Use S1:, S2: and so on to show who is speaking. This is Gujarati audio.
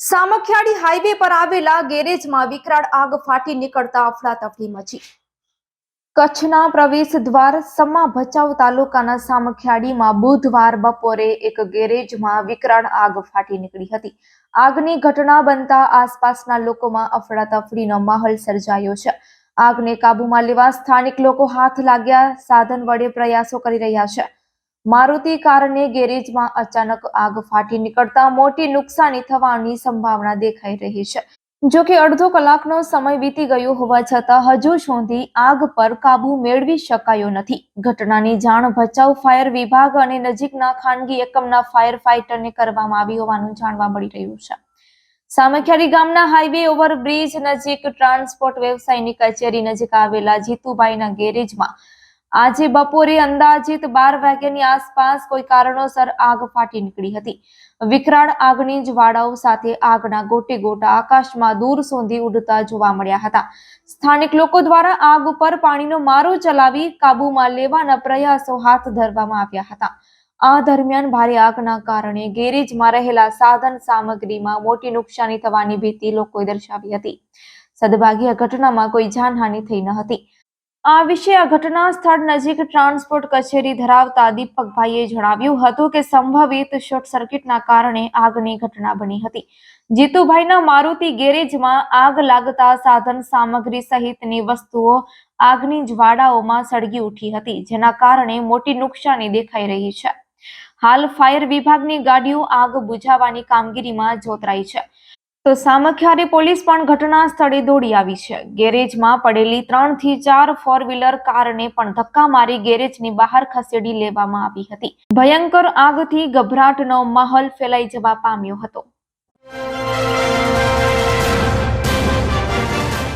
S1: સામખિયાળી હાઈવે પર આવેલા ગેરેજમાં વિકરાળ આગ ફાટી નીકળતા અફડાતફડી મચી. કચ્છના પ્રવેશ દ્વાર સમા ભચાઉ તાલુકાના સામખિયાળીમાં બુધવાર બપોરે એક ગેરેજમાં વિકરાળ આગ ફાટી નીકળી હતી. આગની ઘટના બનતા આસપાસના લોકોમાં અફડાતફડીનો માહોલ સર્જાયો છે. આગને કાબૂમાં લેવા સ્થાનિક લોકો હાથ લાગ્યા, સાધન વડે પ્રયાસો કરી રહ્યા છે. મારુતિ કારને ગેરેજમાં અચાનક આગ ફાટી નીકળતા મોટી નુકસાની થવાની સંભાવના દેખાઈ રહી છે. જો કે અડધો કલાકનો સમય વીતી ગયો હોવા છતાં હજુ સુધી આગ પર કાબુ મેળવી શકાયો નથી. ઘટનાની જાણ ભચાઉ ફાયર વિભાગ અને નજીકના ખાનગી એકમના ફાયર ફાઇટરને કરવામાં આવી હોવાનું જાણવા મળી રહ્યું છે. સામખિયારી ગામના હાઈવે ઓવરબ્રિજ નજીક ટ્રાન્સપોર્ટ વ્યવસાયની કચેરી નજીક આવેલા જીતુભાઈના ગેરેજમાં આજે બપોરે અંદાજિત બાર વાગ્યાની આસપાસ કોઈ કારણોસર આગ ફાટી નીકળી હતી. વિકરાળ આગની જ્વાળાઓ સાથે આગના ગોટે ગોટા આકાશમાં દૂર સુધી ઉડતા જોવા મળ્યા હતા. સ્થાનિક લોકો દ્વારા આગ ઉપર પાણીનો મારો ચલાવી કાબૂમાં લેવાના પ્રયાસો હાથ ધરવામાં આવ્યા હતા. આ દરમિયાન ભારે આગના કારણે ગેરેજમાં રહેલા સાધન સામગ્રીમાં મોટી નુકસાની થવાની ભીતિ લોકોએ દર્શાવી હતી. સદભાગ્ય ઘટનામાં કોઈ જાનહાનિ થઈ ન હતી. આ વિશે ઘટના સ્થળ નજીક ટ્રાન્સપોર્ટ કચેરી ધરાવતા દીપકભાઈએ જણાવ્યું હતું કે સંભવિત શોર્ટ સર્કિટના કારણે આગની ઘટના બની હતી. જીતુભાઈના મારુતિ ગેરેજમાં આગ લાગતા સાધન સામગ્રી સહિતની વસ્તુઓ આગની જ્વાળાઓમાં સળગી ઉઠી હતી, જેના કારણે મોટી નુકસાની દેખાઈ રહી છે. હાલ ફાયર વિભાગની ગાડીઓ આગ બુઝાવવાની કામગીરીમાં જોતરાઈ છે. તો સામખિયારી પોલીસ પણ ઘટના સ્થળે દોડી આવી છે. ગેરેજમાં પડેલી ત્રણથી ચાર ફોર વ્હીલર કારને પણ ધક્કા મારી ગેરેજની બહાર ખસેડી લેવામાં આવી હતી. ભયંકર આગથી ગભરાટનો માહોલ ફેલાઈ જવા પામ્યો હતો.